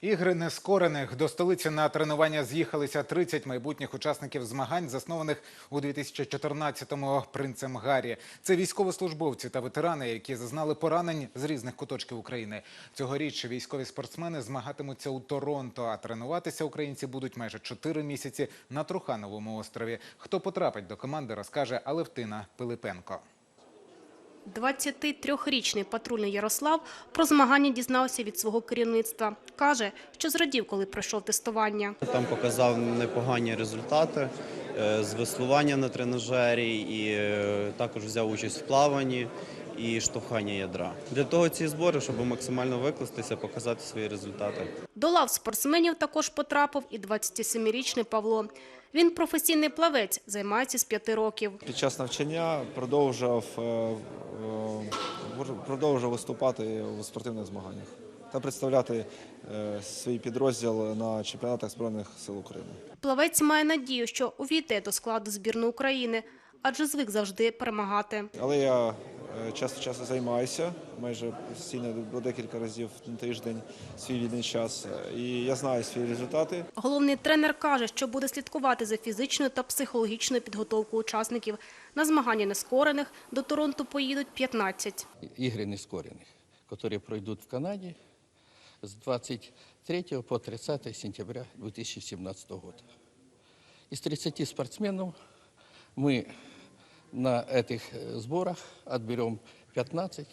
Ігри нескорених до столиці на тренування з'їхалися 30 майбутніх учасників змагань, заснованих у 2014-му принцем Гаррі. Це військовослужбовці та ветерани, які зазнали поранень з різних куточків України. Цьогоріч військові спортсмени змагатимуться у Торонто, а тренуватися українці будуть майже 4 місяці на Трухановому острові. Хто потрапить до команди, розкаже Алевтина Пилипенко. 23-річний патрульний Ярослав про змагання дізнався від свого керівництва. Каже, що зрадів, коли пройшов тестування. Там показав непогані результати е, з веслування на тренажері і е, також взяв участь в плаванні і штовхання ядра. Для того ці збори, щоб максимально викластися, показати свої результати. До лав спортсменів також потрапив і 27-річний Павло. Він професійний плавець, займається з п'яти років. Під час навчання продовжував, е, е, продовжував виступати у спортивних змаганнях та представляти е, свій підрозділ на чемпіонатах Збройних сил України. Плавець має надію, що увійде до складу збірної України, адже звик завжди перемагати. Але я час від часу займаюся, майже постійно до декілька разів на тиждень свій вільний час. І я знаю свої результати. Головний тренер каже, що буде слідкувати за фізичною та психологічною підготовкою учасників. На змагання нескорених до Торонто поїдуть 15. игры нескоренных, которые пройдут в Канаде с 23 по 30 сентября 2017 года. Из 30 спортсменов мы на этих э, сборах отберем 15,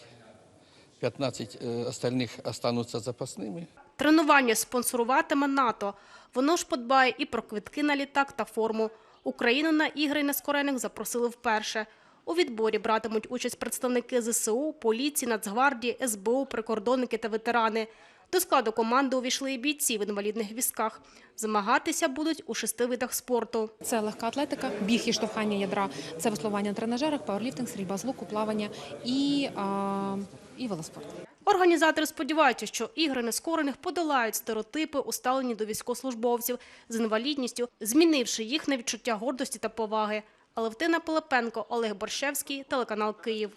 15 э, остальных останутся запасными. Тренування спонсоруватиме НАТО. Воно ж подбає і про квитки на літак та форму. Україну на ігри нескорених запросили вперше. У відборі братимуть участь представники ЗСУ, поліції, Нацгвардії, СБУ, прикордонники та ветерани. До складу команди увійшли і бійці в інвалідних візках. Змагатися будуть у шести видах спорту. Це легка атлетика, біг і штовхання ядра, це веслування на тренажерах, пауерліфтинг, стрільба з луку, плавання і, а, і велоспорт. Організатори сподіваються, що ігри нескорених подолають стереотипи, усталені до військовослужбовців з інвалідністю, змінивши їх на відчуття гордості та поваги. Алевтина Пилипенко, Олег Борщевський, телеканал Київ.